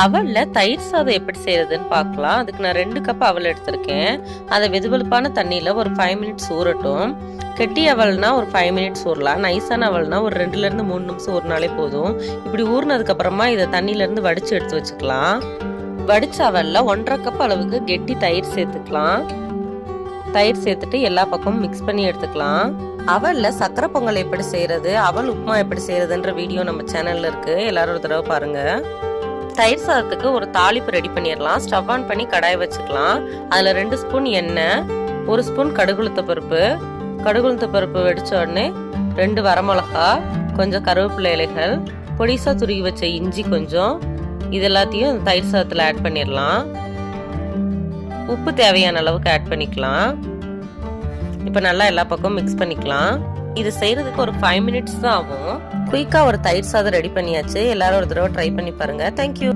அவல்ல தயிர் சாதம் எப்படி செய்யறதுன்னு பார்க்கலாம். அதுக்கு நான் ரெண்டு கப் அவல் எடுத்திருக்கேன். அதை வெதுவெழுப்பான தண்ணியில் ஒரு ஃபைவ் மினிட்ஸ் ஊறட்டும். கெட்டி அவல்னா ஒரு ஃபைவ் மினிட்ஸ் ஊறலாம். நைஸான அவல்னா ஒரு ரெண்டுலேருந்து மூணு நிமிஷம் ஊறினாலே போதும். இப்படி ஊறினதுக்கப்புறமா இதை தண்ணியிலேருந்து வடித்து எடுத்து வச்சுக்கலாம். வடிச்ச அவலில் ஒன்றரை கப் அளவுக்கு கெட்டி தயிர் சேர்த்துக்கலாம். தயிர் சேர்த்துட்டு எல்லா பக்கமும் மிக்ஸ் பண்ணி எடுத்துக்கலாம். அவலில் சக்கரை பொங்கல் எப்படி செய்யறது அவல் உப்புமா எப்படி செய்கிறதுன்ற வீடியோ நம்ம சேனலில் இருக்குது எல்லாரும் ஒரு தடவை பாருங்கள் தயிர் சாதத்துக்கு ஒரு தாளிப்பு ரெடி பண்ணிடலாம். ஸ்டவ் ஆன் பண்ணி கடாய் வச்சுக்கலாம். அதில் ரெண்டு ஸ்பூன் எண்ணெய் ஒரு ஸ்பூன் கடுகுளுத்த பருப்பு. கடுகுளுத்த பருப்பு வெடிச்ச உடனே ரெண்டு வரமிளகா கொஞ்சம் கருவேப்பிலை இலைகள் பொடிசா துருகி வச்ச இஞ்சி கொஞ்சம். இது எல்லாத்தையும் தயிர் சாதத்தில் ஆட் பண்ணிடலாம். உப்பு தேவையான அளவுக்கு ஆட் பண்ணிக்கலாம். இப்போ நல்லா எல்லா பக்கமும் மிக்ஸ் பண்ணிக்கலாம். இது செய்யறதுக்கு ஒரு ஃபைவ் மினிட்ஸ் தான் ஆகும். குயிக்காக ஒரு தயிர் சாதம் ரெடி பண்ணியாச்சு. எல்லாரும் ஒரு தடவை ட்ரை பண்ணி பாருங்க. தேங்க்யூ